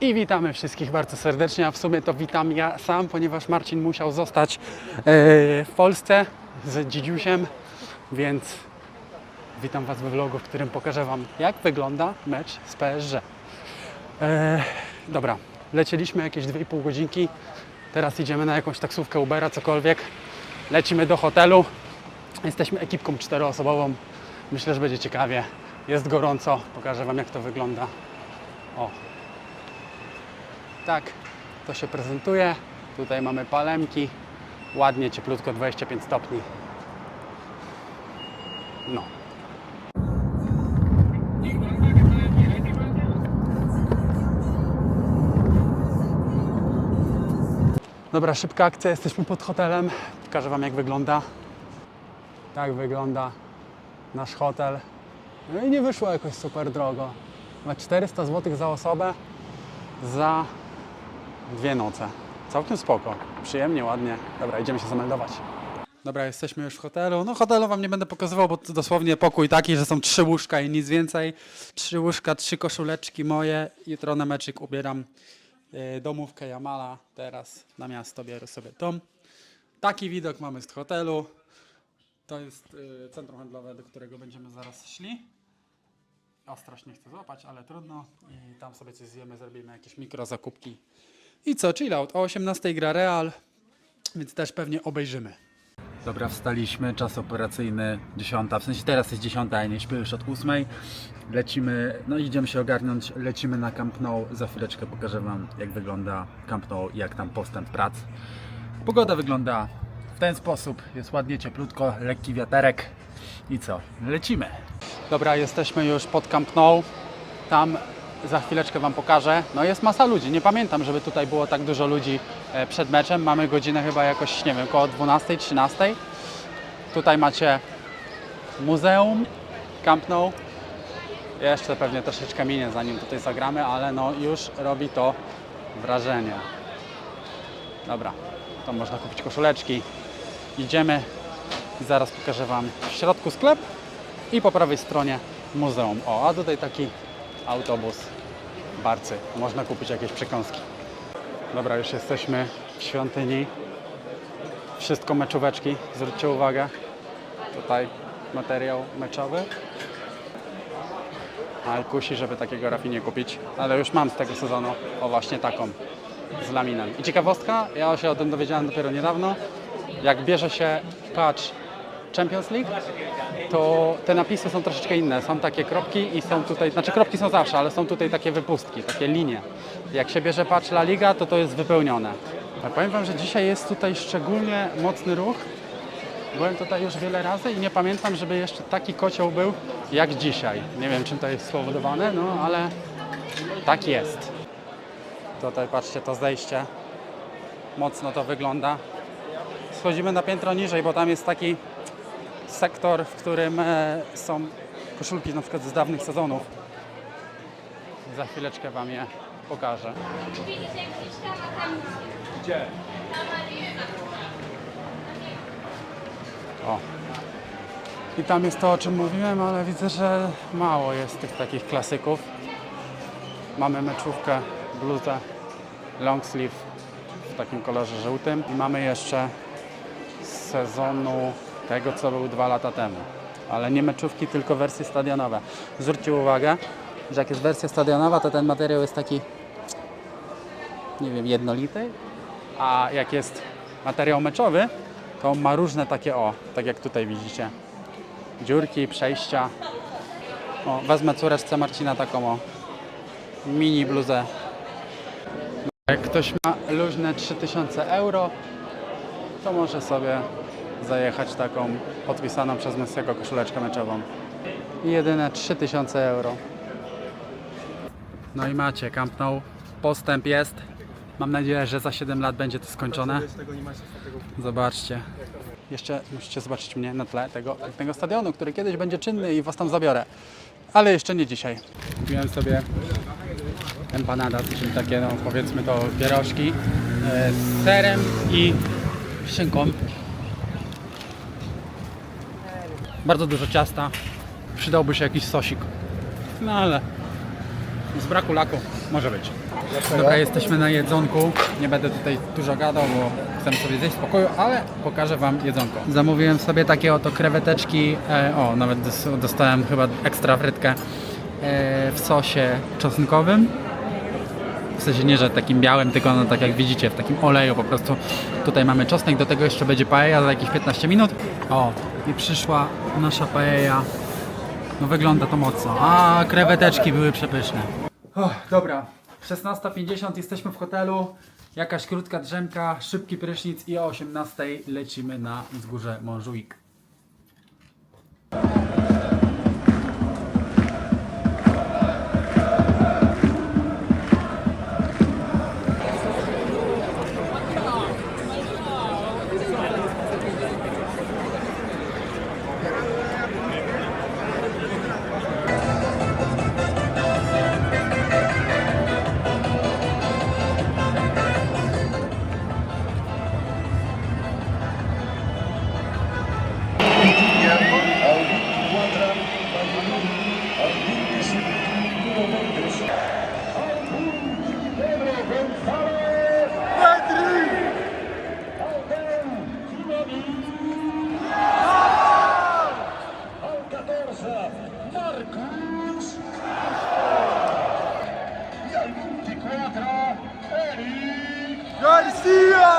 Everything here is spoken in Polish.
I witamy wszystkich bardzo serdecznie, a w sumie to witam ja sam, ponieważ Marcin musiał zostać e, w Polsce z dzidziusiem, więc witam Was we vlogu, w którym pokażę Wam, jak wygląda mecz z PSG. E, dobra, lecieliśmy jakieś 2,5 godzinki, teraz idziemy na jakąś taksówkę Ubera, cokolwiek. Lecimy do hotelu, jesteśmy ekipką czteroosobową, myślę, że będzie ciekawie. Jest gorąco, pokażę Wam jak to wygląda. O, tak to się prezentuje. Tutaj mamy palemki. Ładnie, cieplutko, 25 stopni. No. Dobra, szybka akcja. Jesteśmy pod hotelem. Pokażę Wam, jak wygląda. Tak wygląda nasz hotel. No i nie wyszło jakoś super drogo. Ma 400 zł za osobę za dwie noce. Całkiem spoko. Przyjemnie, ładnie. Dobra, idziemy się zameldować. Dobra, jesteśmy już w hotelu. No hotelu wam nie będę pokazywał, bo to dosłownie pokój taki, że są trzy łóżka i nic więcej. Trzy łóżka, trzy koszuleczki moje. Jutro na meczyk ubieram e, domówkę Jamala. Teraz na miasto biorę sobie tom. Taki widok mamy z hotelu. To jest e, centrum handlowe, do którego będziemy zaraz szli. Ostrość nie chcę złapać, ale trudno. I tam sobie coś zjemy, zrobimy jakieś mikro zakupki. I co, chill out. O 18 gra Real, więc też pewnie obejrzymy. Dobra, wstaliśmy, czas operacyjny 10. W sensie teraz jest 10, a nie śpię już od 8. Lecimy, no idziemy się ogarnąć, lecimy na Camp Nou. Za chwileczkę pokażę Wam, jak wygląda Camp Nou i jak tam postęp prac. Pogoda wygląda w ten sposób. Jest ładnie, cieplutko, lekki wiaterek. I co? Lecimy. Dobra, jesteśmy już pod Camp Nou. Tam za chwileczkę Wam pokażę. No jest masa ludzi. Nie pamiętam, żeby tutaj było tak dużo ludzi e, przed meczem. Mamy godzinę chyba jakoś, nie wiem, około 12, 13. Tutaj macie muzeum Camp Nou. Jeszcze pewnie troszeczkę minie, zanim tutaj zagramy, ale no już robi to wrażenie. Dobra, to można kupić koszuleczki. Idziemy i zaraz pokażę Wam w środku sklep i po prawej stronie muzeum. O, a tutaj taki autobus barcy. Można kupić jakieś przekąski. Dobra, już jesteśmy w świątyni. Wszystko meczóweczki. Zwróćcie uwagę. Tutaj materiał meczowy. Ale kusi, żeby takiego rafinie kupić. Ale już mam z tego sezonu. O, właśnie taką. Z laminem. I ciekawostka, ja się o tym dowiedziałem dopiero niedawno. Jak bierze się patch Champions League, to te napisy są troszeczkę inne. Są takie kropki i są tutaj, znaczy kropki są zawsze, ale są tutaj takie wypustki, takie linie. Jak się bierze patch La Liga, to to jest wypełnione. Ale powiem Wam, że dzisiaj jest tutaj szczególnie mocny ruch. Byłem tutaj już wiele razy i nie pamiętam, żeby jeszcze taki kocioł był jak dzisiaj. Nie wiem, czym to jest spowodowane, no ale tak jest. Tutaj patrzcie, to zejście. Mocno to wygląda. Schodzimy na piętro niżej, bo tam jest taki sektor, w którym e, są koszulki na przykład z dawnych sezonów. Za chwileczkę Wam je pokażę. Gdzie? O. I tam jest to, o czym mówiłem, ale widzę, że mało jest tych takich klasyków. Mamy meczówkę, bluzę, long sleeve w takim kolorze żółtym i mamy jeszcze z sezonu tego, co był dwa lata temu. Ale nie meczówki, tylko wersje stadionowe. Zwróćcie uwagę, że jak jest wersja stadionowa, to ten materiał jest taki, nie wiem, jednolity, a jak jest materiał meczowy, to ma różne takie o, tak jak tutaj widzicie. Dziurki, przejścia. O, wezmę córeczce Marcina taką o mini bluzę. Jak ktoś ma luźne 3000 euro, to może sobie zajechać taką podpisaną przez Messiego koszuleczkę meczową. I jedyne 3000 euro. No i macie, Camp Nou. Postęp jest. Mam nadzieję, że za 7 lat będzie to skończone. Zobaczcie. Jeszcze musicie zobaczyć mnie na tle tego, tego stadionu, który kiedyś będzie czynny i was tam zabiorę. Ale jeszcze nie dzisiaj. Kupiłem sobie empanadas, czyli takie, no powiedzmy to, pierożki e, z serem i szynką. Bardzo dużo ciasta. Przydałby się jakiś sosik. No ale z braku laku może być. Dobra, jesteśmy na jedzonku. Nie będę tutaj dużo gadał, bo chcę sobie zjeść w spokoju, ale pokażę Wam jedzonko. Zamówiłem sobie takie oto kreweteczki. E, o, nawet dos- dostałem chyba ekstra frytkę e, w sosie czosnkowym. W sensie nie, że takim białym, tylko no tak jak widzicie, w takim oleju po prostu. Tutaj mamy czosnek, do tego jeszcze będzie paella za jakieś 15 minut. O, i przyszła nasza paella. No wygląda to mocno. A kreweteczki były przepyszne. O, dobra, 16.50 jesteśmy w hotelu. Jakaś krótka drzemka, szybki prysznic i o 18.00 lecimy na wzgórze Marcos Gaspa. E aí, de contra, Eric Garcia.